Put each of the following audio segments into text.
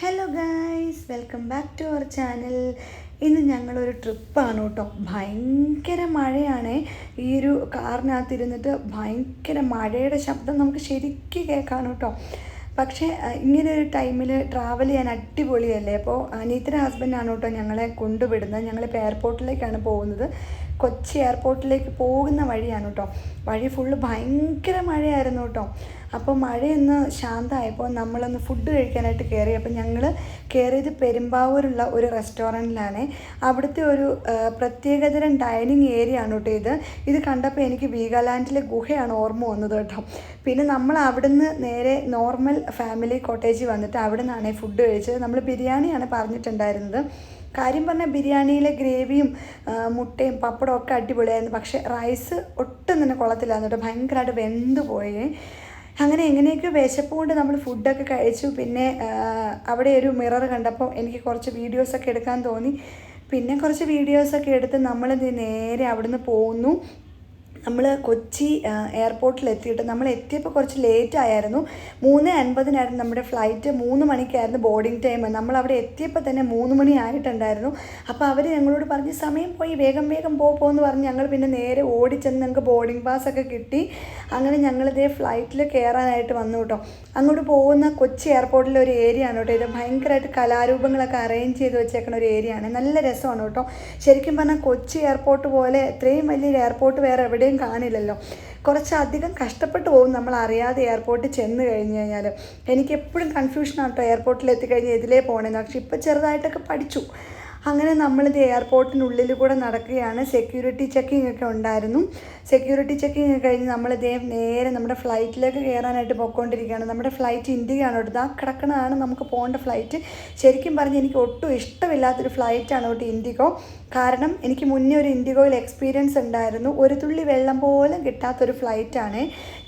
Hello guys welcome back to our channel ഇന്ന് ഞങ്ങളൊരു ട്രിപ്പാണ് കേട്ടോ ഭയങ്കര മഴയാണ്. ഈ ഒരു കാറിനകത്ത് ഇരുന്നിട്ട് ഭയങ്കര മഴയുടെ ശബ്ദം നമുക്ക് ശരിക്കും കേൾക്കാം കേട്ടോ പക്ഷേ ഇങ്ങനെ ഒരു ടൈമിൽ ട്രാവൽ ചെയ്യാൻ അടിപൊളിയല്ലേ? അപ്പോൾ അനീത്തിന്റെ ഹസ്ബൻഡാണ് കേട്ടോ ഞങ്ങളെ കൊണ്ടുവിടുന്നത്. ഞങ്ങളിപ്പോൾ എയർപോർട്ടിലേക്കാണ് പോകുന്നത്. കൊച്ചി എയർപോർട്ടിലേക്ക് പോകുന്ന വഴിയാണ് കേട്ടോ വഴി ഫുള്ള് ഭയങ്കര മഴയായിരുന്നു കേട്ടോ അപ്പോൾ മഴയൊന്ന് ശാന്തമായപ്പോൾ നമ്മളൊന്ന് ഫുഡ് കഴിക്കാനായിട്ട് കയറി അപ്പോൾ ഞങ്ങൾ കയറിയത് പെരുമ്പാവൂരുള്ള ഒരു റെസ്റ്റോറന്റിലാണ് അവിടുത്തെ ഒരു പ്രത്യേകതരം ഡൈനിങ് ഏരിയ ആണ് കേട്ടോ ഇത്. ഇത് കണ്ടപ്പോൾ എനിക്ക് വീഗാലാൻഡിലെ ഗുഹയാണ് ഓർമ്മ വന്നത് കേട്ടോ പിന്നെ നമ്മൾ അവിടുന്ന് നേരെ നോർമൽ ഫാമിലി കോട്ടേജിൽ വന്നിട്ട് അവിടെ നിന്നാണ് ഫുഡ് കഴിച്ചത്. നമ്മൾ ബിരിയാണിയാണ് പറഞ്ഞിട്ടുണ്ടായിരുന്നത്. കാര്യം പറഞ്ഞാൽ ബിരിയാണിയിലെ ഗ്രേവിയും മുട്ടയും പപ്പടവും ഒക്കെ അടിപൊളിയായിരുന്നു. പക്ഷേ റൈസ് ഒട്ടും തന്നെ കൊള്ളത്തില്ലായിരുന്നു കേട്ടോ. ഭയങ്കരമായിട്ട് വെന്ത് പോയേ. അങ്ങനെ എങ്ങനെയൊക്കെ വിശപ്പ് കൊണ്ട് നമ്മൾ ഫുഡൊക്കെ കഴിച്ചു. പിന്നെ അവിടെ ഒരു മിറർ കണ്ടപ്പോൾ എനിക്ക് കുറച്ച് വീഡിയോസൊക്കെ എടുക്കാൻ തോന്നി. പിന്നെ കുറച്ച് വീഡിയോസൊക്കെ എടുത്ത് നമ്മളിത് നേരെ അവിടുന്ന് പോകുന്നു നമ്മൾ കൊച്ചി എയർപോർട്ടിൽ എത്തിയിട്ട് നമ്മൾ എത്തിയപ്പോൾ കുറച്ച് ലേറ്റ് ആയിരുന്നു മൂന്ന് അൻപതിനായിരുന്നു നമ്മുടെ ഫ്ലൈറ്റ് മൂന്ന് മണിക്കായിരുന്നു ബോർഡിംഗ് ടൈം നമ്മൾ അവിടെ എത്തിയപ്പോൾ തന്നെ മൂന്ന് മണി ആയിട്ടുണ്ടായിരുന്നു. അപ്പോൾ അവർ ഞങ്ങളോട് പറഞ്ഞ് സമയം പോയി വേഗം വേഗം പോ പോന്ന് പറഞ്ഞ് ഞങ്ങൾ പിന്നെ നേരെ ഓടിച്ചെന്ന് ഞങ്ങൾക്ക് ബോർഡിംഗ് പാസ് ഒക്കെ കിട്ടി. അങ്ങനെ ഞങ്ങളിതേ ഫ്ലൈറ്റിൽ കയറാനായിട്ട് വന്നു കേട്ടോ അങ്ങോട്ട് പോകുന്ന കൊച്ചി എയർപോർട്ടിലെ ഒരു ഏരിയ ആണ് കേട്ടോ ഇത് ഭയങ്കരമായിട്ട് കലാരൂപങ്ങളൊക്കെ അറേഞ്ച് ചെയ്ത് വെച്ചേക്കുന്ന ഒരു ഏരിയ ആണ്. നല്ല രസമാണ് കേട്ടോ ശരിക്കും പറഞ്ഞാൽ കൊച്ചി എയർപോർട്ട് പോലെ ഇത്രയും വലിയൊരു എയർപോർട്ട് വേറെ എവിടെയും കാണില്ലല്ലോ. കുറച്ചധികം കഷ്ടപ്പെട്ട് പോകും നമ്മൾ അറിയാതെ എയർപോർട്ടിൽ ചെന്ന് കഴിഞ്ഞ് കഴിഞ്ഞാൽ എനിക്ക് എപ്പോഴും കൺഫ്യൂഷനാണ് കേട്ടോ എയർപോർട്ടിൽ എത്തിക്കഴിഞ്ഞാൽ ഇതിലേ പോകണമെന്ന് പക്ഷെ ഇപ്പോൾ ചെറുതായിട്ടൊക്കെ പഠിച്ചു. അങ്ങനെ നമ്മളിത് എയർപോർട്ടിനുള്ളിൽ കൂടെ നടക്കുകയാണ്. സെക്യൂരിറ്റി ചെക്കിംഗ് ഒക്കെ ഉണ്ടായിരുന്നു. സെക്യൂരിറ്റി ചെക്കിംഗ് ഒക്കെ കഴിഞ്ഞ് നമ്മളിതേ നേരെ നമ്മുടെ ഫ്ലൈറ്റിലേക്ക് കയറാനായിട്ട് പോയിക്കൊണ്ടിരിക്കുകയാണ്. നമ്മുടെ ഫ്ലൈറ്റ് ഇന്ത്യയാണ് കേട്ടോ. ആ കിടക്കണതാണ് നമുക്ക് പോകേണ്ട ഫ്ലൈറ്റ് ശരിക്കും പറഞ്ഞ് എനിക്ക് ഒട്ടും ഇഷ്ടമില്ലാത്തൊരു ഫ്ലൈറ്റാണ് കേട്ടോ ഇൻഡിഗോ കാരണം എനിക്ക് മുന്നേ ഒരു ഇൻഡിഗോയിൽ എക്സ്പീരിയൻസ് ഉണ്ടായിരുന്നു. ഒരു തുള്ളി വെള്ളം പോലും കിട്ടാത്തൊരു ഫ്ലൈറ്റാണ്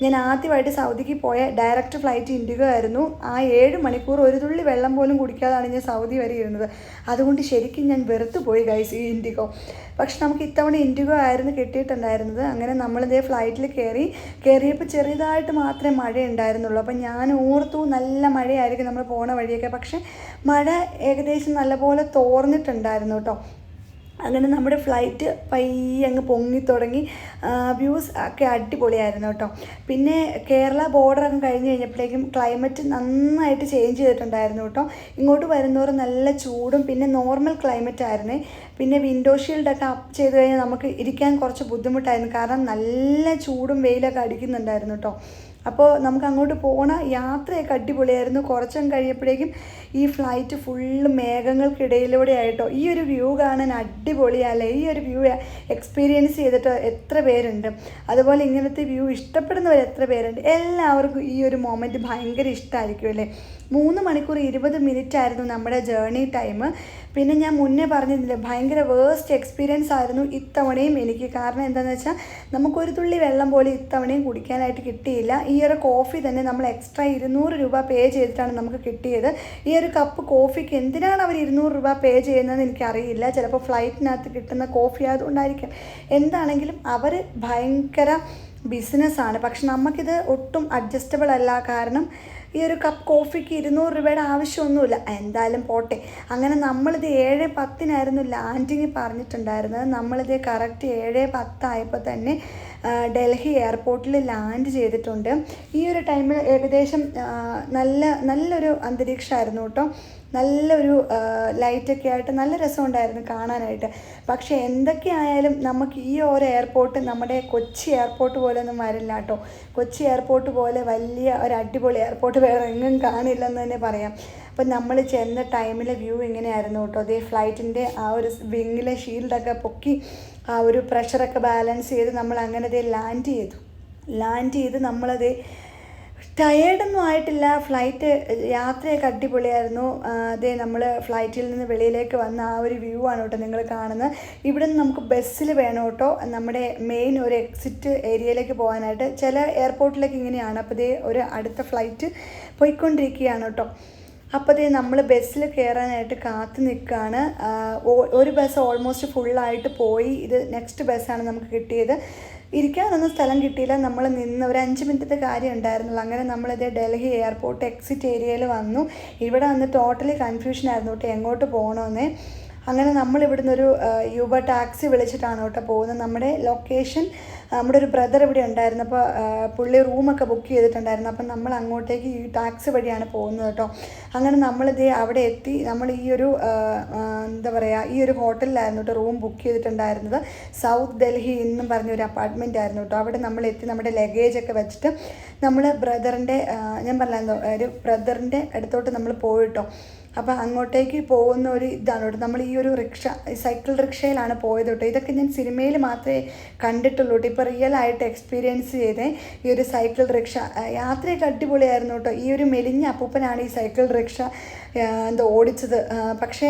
ഞാൻ ആദ്യമായിട്ട് സൗദിക്ക് പോയ ഡയറക്റ്റ് ഫ്ലൈറ്റ് ഇൻഡിഗോ ആയിരുന്നു. ആ ഏഴ് മണിക്കൂർ ഒരു തുള്ളി വെള്ളം പോലും കുടിക്കാതാണ് ഞാൻ സൗദി വരെ ഇരുന്നത്. അതുകൊണ്ട് ശരിക്കും ഞാൻ വെറുത്ത് പോയി ഗൈസ് ഈ ഇൻഡിഗോ. പക്ഷെ നമുക്ക് ഇത്തവണ ഇൻഡിഗോ ആയിരുന്നു കിട്ടിയിട്ടുണ്ടായിരുന്നത്. അങ്ങനെ നമ്മളിതേ ഫ്ലൈറ്റിൽ കയറി കയറിയപ്പോൾ ചെറുതായിട്ട് മാത്രമേ മഴ ഉണ്ടായിരുന്നുള്ളൂ അപ്പം ഞാൻ ഓർത്തു നല്ല മഴയായിരിക്കും നമ്മൾ പോണ വഴിയൊക്കെ. പക്ഷെ മഴ ഏകദേശം നല്ലപോലെ തോർന്നിട്ടുണ്ടായിരുന്നു കേട്ടോ. അങ്ങനെ നമ്മുടെ ഫ്ലൈറ്റ് പയ്യെ അങ്ങ് പൊങ്ങി തുടങ്ങി. വ്യൂസ് ഒക്കെ അടിപൊളിയായിരുന്നു കേട്ടോ. പിന്നെ കേരള ബോർഡർ അങ്ങ് കഴിഞ്ഞ് കഴിഞ്ഞപ്പോഴേക്കും ക്ലൈമറ്റ് നന്നായിട്ട് ചേഞ്ച് ചെയ്തിട്ടുണ്ടായിരുന്നു കേട്ടോ. ഇങ്ങോട്ട് വരുന്നവർ നല്ല ചൂടും പിന്നെ നോർമൽ ക്ലൈമറ്റ് ആയിരുന്നേ. പിന്നെ വിൻഡോ ഷീൽഡൊക്കെ അപ്പ് ചെയ്ത് കഴിഞ്ഞാൽ നമുക്ക് ഇരിക്കാൻ കുറച്ച് ബുദ്ധിമുട്ടായിരുന്നു. കാരണം നല്ല ചൂടും വെയിലൊക്കെ അടിക്കുന്നുണ്ടായിരുന്നു കേട്ടോ. അപ്പോൾ നമുക്ക് അങ്ങോട്ട് പോണ യാത്രയൊക്കെ അടിപൊളിയായിരുന്നു. കുറച്ചും കഴിയപ്പോഴേക്കും ഈ ഫ്ലൈറ്റ് ഫുള്ള് മേഘങ്ങൾക്കിടയിലൂടെ ആയിട്ടോ. ഈ ഒരു വ്യൂ കാണാൻ അടിപൊളിയല്ലേ? ഈ ഒരു വ്യൂ എക്സ്പീരിയൻസ് ചെയ്തിട്ട് എത്ര പേരുണ്ട്? അതുപോലെ ഇങ്ങനത്തെ വ്യൂ ഇഷ്ടപ്പെടുന്നവർ എത്ര പേരുണ്ട്? എല്ലാവർക്കും ഈ ഒരു മൊമെന്റ് ഭയങ്കര ഇഷ്ടമായിരിക്കും അല്ലേ? മൂന്ന് മണിക്കൂർ ഇരുപത് മിനിറ്റ് ആയിരുന്നു നമ്മുടെ ജേർണി ടൈം പിന്നെ ഞാൻ മുന്നേ പറഞ്ഞിരുന്നില്ലേ ഭയങ്കര വേസ്റ്റ് എക്സ്പീരിയൻസ് ആയിരുന്നു ഇത്തവണയും എനിക്ക്. കാരണം എന്താണെന്ന് വെച്ചാൽ നമുക്കൊരു തുള്ളി വെള്ളം പോലും ഇത്തവണയും കുടിക്കാനായിട്ട് കിട്ടിയില്ല. ഈ ഒരു കോഫി തന്നെ നമ്മൾ എക്സ്ട്രാ ഇരുന്നൂറ് രൂപ പേ ചെയ്തിട്ടാണ് നമുക്ക് കിട്ടിയത്. ഈ ഒരു കപ്പ് കോഫിക്ക് എന്തിനാണ് അവർ ഇരുന്നൂറ് രൂപ പേ ചെയ്യുന്നതെന്ന് എനിക്കറിയില്ല. ചിലപ്പോൾ ഫ്ലൈറ്റിനകത്ത് കിട്ടുന്ന കോഫി ആയതുകൊണ്ടായിരിക്കും. എന്താണെങ്കിലും അവർ ഭയങ്കര ബിസിനസ്സാണ് പക്ഷെ നമുക്കിത് ഒട്ടും അഡ്ജസ്റ്റബിൾ അല്ല. കാരണം ഈ ഒരു കപ്പ് കോഫിക്ക് ഇരുന്നൂറ് രൂപയുടെ ആവശ്യമൊന്നുമില്ല. എന്തായാലും പോട്ടെ. അങ്ങനെ നമ്മളിത് ഏഴ് പത്തിനായിരുന്നു ലാൻഡിങ് പറഞ്ഞിട്ടുണ്ടായിരുന്നത്. നമ്മളിത് കറക്റ്റ് ഏഴ് പത്തായപ്പോൾ തന്നെ ഡൽഹി എയർപോർട്ടിൽ ലാൻഡ് ചെയ്തിട്ടുണ്ട്. ഈ ഒരു ടൈമിൽ ഏകദേശം നല്ല നല്ലൊരു അന്തരീക്ഷമായിരുന്നു കേട്ടോ. നല്ലൊരു ലൈറ്റൊക്കെ ആയിട്ട് നല്ല രസമുണ്ടായിരുന്നു കാണാനായിട്ട്. പക്ഷേ എന്തൊക്കെയായാലും നമുക്ക് ഈ ഒരു എയർപോർട്ട് നമ്മുടെ കൊച്ചി എയർപോർട്ട് പോലെ ഒന്നും വരില്ല കേട്ടോ. കൊച്ചി എയർപോർട്ട് പോലെ വലിയ ഒരു അടിപൊളി എയർപോർട്ട് വേറെ എങ്ങും കാണില്ലെന്ന് തന്നെ പറയാം. അപ്പം നമ്മൾ ചെന്ന ടൈമിലെ വ്യൂ ഇങ്ങനെയായിരുന്നു കേട്ടോ. അതേ ഫ്ലൈറ്റിന്റെ ആ ഒരു വിങ്ങിലെ ഷീൽഡൊക്കെ പൊക്കി ആ ഒരു പ്രഷറൊക്കെ ബാലൻസ് ചെയ്ത് നമ്മൾ അങ്ങനെ അതേ ലാൻഡ് ചെയ്തു. ലാൻഡ് ചെയ്ത് നമ്മളത് ടയേർഡൊന്നും ആയിട്ടില്ല. ഫ്ലൈറ്റ് യാത്രയൊക്കെ അടിപൊളിയായിരുന്നു. അതേ നമ്മൾ ഫ്ലൈറ്റിൽ നിന്ന് വെളിയിലേക്ക് വന്ന ആ ഒരു വ്യൂ ആണ് കേട്ടോ നിങ്ങൾ കാണുന്നത്. ഇവിടെ നിന്ന് നമുക്ക് ബസ്സിൽ വേണം കേട്ടോ. നമ്മുടെ മെയിൻ ഒരു എക്സിറ്റ് ഏരിയയിലേക്ക് പോകാനായിട്ട്. ചില എയർപോർട്ടിലേക്ക് ഇങ്ങനെയാണ്. അപ്പോൾ ഇതേ ഒരു അടുത്ത ഫ്ലൈറ്റ് പോയിക്കൊണ്ടിരിക്കുകയാണ് കേട്ടോ. അപ്പോൾ ദേ നമ്മൾ ബസ്സിൽ കയറാനായിട്ട് കാത്തു നിൽക്കുകയാണ് ഒരു ബസ് ഓൾമോസ്റ്റ് ഫുള്ളായിട്ട് പോയി. ഇത് നെക്സ്റ്റ് ബസ്സാണ് നമുക്ക് കിട്ടിയത്. ഇരിക്കാനൊന്നും സ്ഥലം കിട്ടിയില്ല. നമ്മൾ നിന്ന് ഒരു അഞ്ച് മിനിറ്റത്തെ കാര്യം ഉണ്ടായിരുന്നുള്ളൂ. അങ്ങനെ നമ്മളിത് ഡൽഹി എയർപോർട്ട് എക്സിറ്റ് ഏരിയയിൽ വന്നു. ഇവിടെ വന്ന് ടോട്ടലി കൺഫ്യൂഷൻ ആയിരുന്നു കേട്ടോ എങ്ങോട്ട് പോകണമെന്നേ അങ്ങനെ നമ്മൾ ഇവിടുന്ന് ഒരു യൂബർ ടാക്സി വിളിച്ചിട്ടാണ് കേട്ടോ പോകുന്നത്. നമ്മുടെ ലൊക്കേഷൻ നമ്മുടെ ഒരു ബ്രദർ ഇവിടെ ഉണ്ടായിരുന്നു. അപ്പോൾ പുള്ളി റൂമൊക്കെ ബുക്ക് ചെയ്തിട്ടുണ്ടായിരുന്നു. അപ്പം നമ്മൾ അങ്ങോട്ടേക്ക് ഈ ടാക്സി വഴിയാണ് പോകുന്നത് കേട്ടോ. അങ്ങനെ നമ്മളിത് അവിടെ എത്തി. നമ്മൾ ഈ ഒരു എന്താ പറയുക ഈ ഒരു ഹോട്ടലിലായിരുന്നു കേട്ടോ റൂം ബുക്ക് ചെയ്തിട്ടുണ്ടായിരുന്നത്. സൗത്ത് ഡൽഹി എന്നും പറഞ്ഞൊരു അപ്പാർട്ട്മെന്റ് ആയിരുന്നു കേട്ടോ. അവിടെ നമ്മൾ എത്തി നമ്മുടെ ലഗേജൊക്കെ വെച്ചിട്ട് നമ്മൾ ബ്രദറിന്റെ ഞാൻ പറഞ്ഞായിരുന്നു ഒരു ബ്രദറിന്റെ അടുത്തോട്ട് നമ്മൾ പോയിട്ടോ അപ്പോൾ അങ്ങോട്ടേക്ക് പോകുന്ന ഒരു ഇതാണ് കേട്ടോ. നമ്മൾ ഈ ഒരു റിക്ഷ സൈക്കിൾ റിക്ഷയിലാണ് പോയത് കേട്ടോ. ഇതൊക്കെ ഞാൻ സിനിമയിൽ മാത്രമേ കണ്ടിട്ടുള്ളൂ കേട്ടോ. ഇപ്പോൾ റിയൽ ആയിട്ട് എക്സ്പീരിയൻസ് ചെയ്തേ ഈ ഒരു സൈക്കിൾ റിക്ഷ. യാത്രയൊക്കെ അടിപൊളിയായിരുന്നു കേട്ടോ. ഈ ഒരു മെലിഞ്ഞ അപ്പൂപ്പനാണ് ഈ സൈക്കിൾ റിക്ഷ എന്താ ഓടിച്ചത്. പക്ഷേ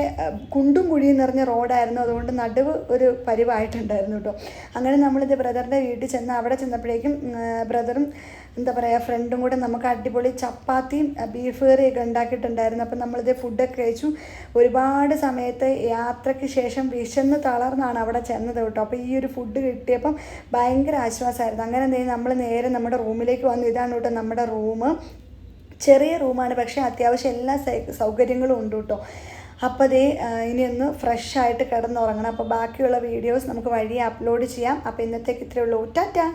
കുണ്ടും കുഴിയും നിറഞ്ഞ റോഡായിരുന്നു. അതുകൊണ്ട് നടുവ് ഒരു പരിവായിട്ടുണ്ടായിരുന്നു കേട്ടോ. അങ്ങനെ നമ്മളിത് ബ്രദറിന്റെ വീട്ടിൽ ചെന്ന് അവിടെ ചെന്നപ്പോഴേക്കും ബ്രദറും എന്താ പറയുക ഫ്രണ്ടും കൂടെ നമുക്ക് അടിപൊളി ചപ്പാത്തിയും ബീഫ് കറിയൊക്കെ ഉണ്ടാക്കിയിട്ടുണ്ടായിരുന്നു. അപ്പം നമ്മളിത് ഫുഡൊക്കെ കഴിച്ചു. ഒരുപാട് സമയത്ത് യാത്രയ്ക്ക് ശേഷം വിശന്ന് തളർന്നാണ് അവിടെ ചെന്നത് കേട്ടോ. അപ്പോൾ ഈ ഒരു ഫുഡ് കിട്ടിയപ്പം ഭയങ്കര ആശ്വാസമായിരുന്നു അങ്ങനെ എന്തെങ്കിലും നമ്മൾ നേരെ നമ്മുടെ റൂമിലേക്ക് വന്നു. ഇതാണ് കേട്ടോ നമ്മുടെ റൂം ചെറിയ റൂമാണ് പക്ഷേ അത്യാവശ്യം എല്ലാ സൗകര്യങ്ങളും ഉണ്ട് കേട്ടോ. അപ്പോൾ അതേ ഇനി ഒന്ന് ഫ്രഷ് ആയിട്ട് കിടന്നുറങ്ങണം. അപ്പോൾ ബാക്കിയുള്ള വീഡിയോസ് നമുക്ക് വഴി അപ്ലോഡ് ചെയ്യാം. അപ്പോൾ ഇന്നത്തേക്ക് ഇത്രയേ ഉള്ളൂ. ടാറ്റ!